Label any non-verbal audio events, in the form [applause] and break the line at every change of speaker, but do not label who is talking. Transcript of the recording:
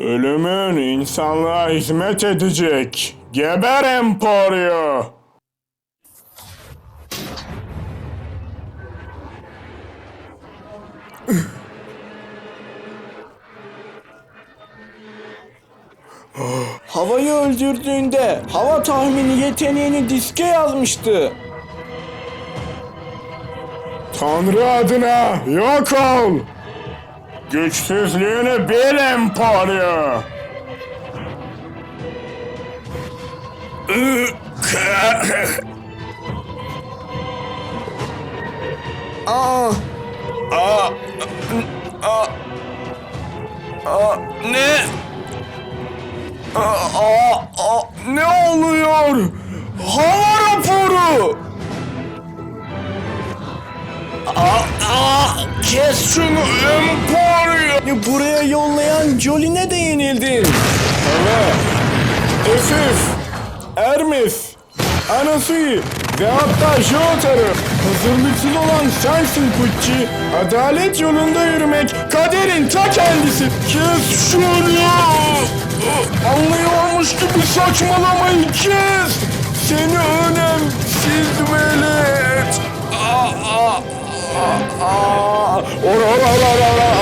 Ölümün insanlığa hizmet edecek. Geber Emporio. [gasps]
Havayı öldürdüğünde hava tahmini yeteneğini diske yazmıştı.
Tanrı adına yok ol. Güçsüzlüğünü bil Emporio.
Aa, aa, aa, aa, ne? Aa, aa, ne oluyor? Hava raporu! Aa, aa, kes şunu Emporio! Buraya yollayan Jolin'e de yenildin.
Evet. Efif, Hermes, Anasui ve hatta Jotar'ı hazırlıksız olan sensin Kucci. Adalet yolunda yürümek kaderin ta kendisi. Kes şunu! Anlıyormuş gibi saçmalamayı kes! Seni önemsiz velet! Aa, aa, aa, aa. Ora, ora, ora, ora.